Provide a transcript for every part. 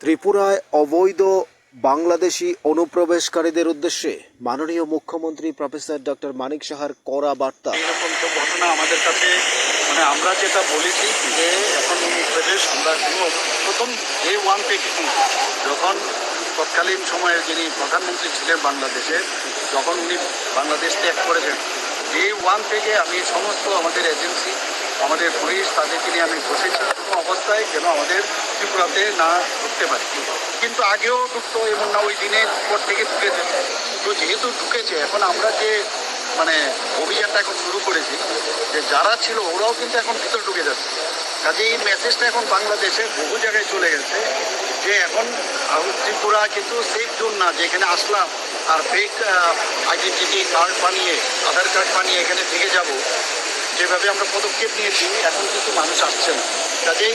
ত্রিপুরায় অবৈধ বাংলাদেশি অনুপ্রবেশকারীদের উদ্দেশ্যে মাননীয় মুখ্যমন্ত্রী প্রফেসর ডক্টর মানিক সাহার করা বার্তা। তো ঘটনা আমাদের কাছে মানে আমরা যেটা বলেছি যে এখন অনুপ্রবেশ আমরা প্রথম ডে ওয়ান থেকে যখন তৎকালীন সময়ে যিনি প্রধানমন্ত্রী ছিলেন বাংলাদেশে, যখন উনি বাংলাদেশ ত্যাগ করেছেন ডে ওয়ান থেকে আমি সমস্ত আমাদের এজেন্সি, আমাদের পুলিশ তাদেরকে নিয়ে আমি বসেছি। কোনো অবস্থায় যেন আমাদের ত্রিপুরাতে না ঢুকতে পারে। কিন্তু আগেও ঢুকতো এমন না ওই দিনের পর থেকে ঢুকেছে। তো যেহেতু ঢুকেছে, এখন আমরা যে মানে অভিযানটা এখন শুরু করেছি, যে যারা ছিল ওরাও কিন্তু এখন ভিতর ঢুকে যাচ্ছে। কাজে এই মেসেজটা এখন বাংলাদেশে বহু জায়গায় চলে গেছে, যে এখন ত্রিপুরা কিন্তু সেফ জোন না, যেখানে আসলাম, আর ফেক আইডেন্টিটি কার্ড বানিয়ে, আধার কার্ড বানিয়ে এখানে থেকে যাব। যেভাবে আমরা পদক্ষেপ নিয়েছি এখন কিন্তু মানুষ আসছে না। কাজেই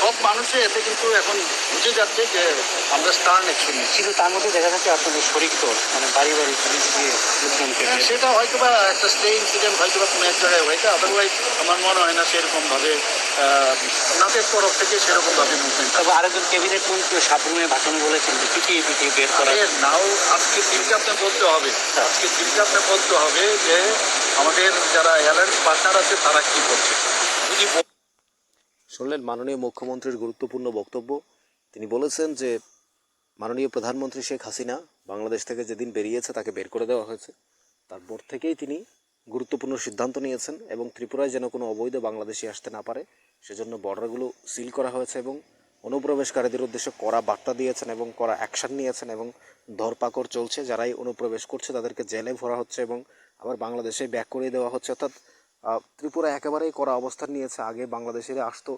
সব মানুষে এতে কিন্তু এখন বুঝে যাচ্ছে যে আমরা স্টার নিচ্ছি কিন্তু তার মধ্যে দেখা যাচ্ছে আপনাদের শরিক দল মানে বাড়ি বাড়ি পুলিশ দিয়ে লোকজনকে হ্যাঁ, সেটা হয়তো বা একটা স্টে ইনসিডেন্ট হয়তো বা কোনো এক জায়গায় হয়েছে আদারওয়াইজ আমার মনে হয় না সেরকমভাবে ওনাদের তরফ থেকে সেরকমভাবে মুভমেন্ট তবে আরেকজন ক্যাবিনেট মন্ত্রী সাবরুমে ভাষণে বলেছেন যে পিটিয়ে পিটিয়ে বের করা নাও আজকে দিনকে আপনি বলতে হবে। আজকে দিনকে আপনি বলতে হবে যে আমাদের যারা অ্যালায়েন্স পার্টনার আছে তারা কি করছে? যদি শুনলেন মাননীয় মুখ্যমন্ত্রীর গুরুত্বপূর্ণ বক্তব্য। তিনি বলেছেন যে, মাননীয় প্রধানমন্ত্রী শেখ হাসিনা বাংলাদেশ থেকে যেদিন বেরিয়েছে তাকে বের করে দেওয়া হয়েছে। তারপর থেকেই তিনি গুরুত্বপূর্ণ সিদ্ধান্ত নিয়েছেন এবং ত্রিপুরায় যেন কোনো অবৈধ বাংলাদেশি আসতে না পারে, সেজন্য বর্ডারগুলো সিল করা হয়েছে এবং অনুপ্রবেশকারীদের উদ্দেশ্যে কড়া বার্তা দিয়েছেন এবং কড়া অ্যাকশন নিয়েছেন এবং ধরপাকড় চলছে। যারাই অনুপ্রবেশ করছে তাদেরকে জেলে ভরা হচ্ছে এবং আবার বাংলাদেশে ব্যাক করিয়ে দেওয়া হচ্ছে। অর্থাৎ ত্রিপুরা একেবারেই করা অবস্থান নিয়েছে। আগে বাংলাদেশের আসতো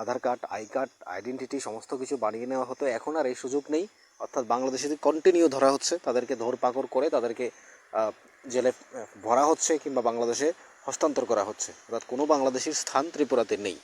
Aadhaar card, I card, identity সমস্ত কিছু বানিয়ে নেওয়া হতো। এখন আর এই সুযোগ নেই। অর্থাৎ বাংলাদেশে কন্টিনিউ ধরা হচ্ছে, তাদেরকে ধরপাকড় করে তাদেরকে জেলে ভরা হচ্ছে কিংবা বাংলাদেশে হস্তান্তর করা হচ্ছে। অর্থাৎ কোনো বাংলাদেশের স্থান ত্রিপুরাতে নেই।